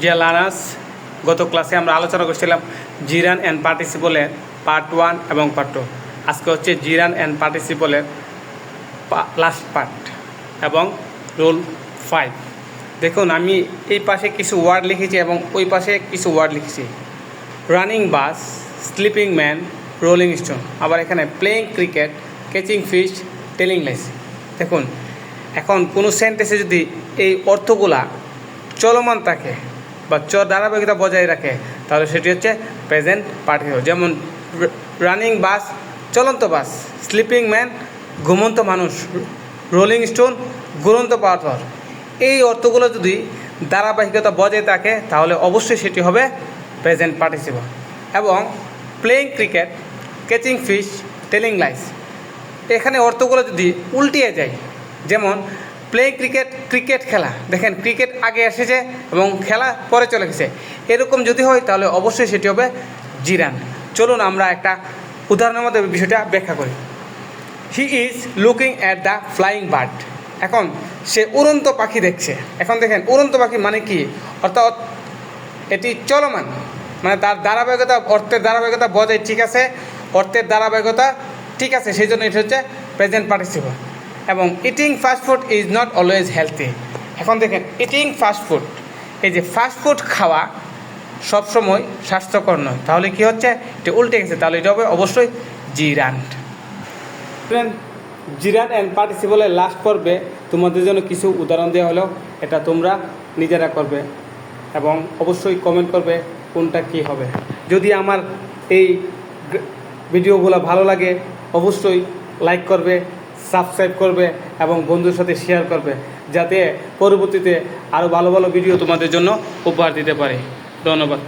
Dear learners গত ক্লাসে আমরা আলোচনা করছিলাম জিরান অ্যান্ড পার্টিসিপলের পার্ট ওয়ান এবং পার্ট টু আজকে হচ্ছে জিরান অ্যান্ড পার্টিসিপলের লাস্ট পার্ট এবং রোল ফাইভ দেখুন, আমি এই পাশে কিছু ওয়ার্ড লিখেছি এবং ওই পাশে কিছু ওয়ার্ড লিখেছি। Running bus sleeping man rolling stone আবার এখানে playing cricket catching fish telling lies দেখুন, এখন কোনো সেন্টেন্সে যদি এই অর্থগুলা চলমান থাকে বা চ ধারাবাহিকতা বজায় রাখে, তাহলে সেটি হচ্ছে প্রেজেন্ট পার্টিসিপল যেমন রানিং বাস চলন্ত বাস স্লিপিং ম্যান ঘুমন্ত মানুষ রোলিং স্টোন ঘুরন্ত পাথর। এই অর্থগুলো যদি ধারাবাহিকতা বজায় থাকে, তাহলে অবশ্যই সেটি হবে প্রেজেন্ট পার্টিসিপল এবং playing cricket catching fish telling lies এখানে অর্থগুলো যদি উল্টিয়ে যায়, যেমন প্লে ক্রিকেট ক্রিকেট খেলা। দেখেন ক্রিকেট আগে এসেছে এবং খেলা পরে চলে গেছে। এরকম যদি হয়, তাহলে অবশ্যই সেটি হবে জিরান। চলুন আমরা একটা উদাহরণের মধ্যে বিষয়টা ব্যাখ্যা করি। He is looking at the flying bird এখন, সে উড়ন্ত পাখি দেখছে। এখন দেখেন, উড়ন্ত পাখি মানে কি? অর্থাৎ, এটি চলমান। মানে তার ধারাবাহিকতা, অর্থের ধারাবাহিকতা বজায় ঠিক আছে, অর্থের ধারাবাহিকতা ঠিক আছে, সেই জন্য এটি হচ্ছে প্রেজেন্ট পার্টিসিপল এবং eating fast food is not always healthy এখন দেখেন ইটিং ফাস্ট ফুড এই যে ফাস্ট ফুড খাওয়া সবসময় স্বাস্থ্যকর নয়। তাহলে কি হচ্ছে? এটা উল্টে গেছে। তাহলে এটা হবে অবশ্যই জিরান। ফ্রেন্ড জিরান অ্যান্ড পার্টিসিপলের লাস্ট পর্বে তোমাদের জন্য কিছু উদাহরণ দেওয়া হলো। এটা তোমরা নিজেরা করবে এবং অবশ্যই কমেন্ট করবে কোনটা কি হবে। যদি আমার এই ভিডিওগুলো ভালো লাগে, অবশ্যই লাইক করবে। সাবস্ক্রাইব করবে এবং বন্ধুর সাথে শেয়ার করবে, যাতে পরবর্তীতে আরও ভালো ভালো ভিডিও তোমাদের জন্য উপহার দিতে পারে। ধন্যবাদ।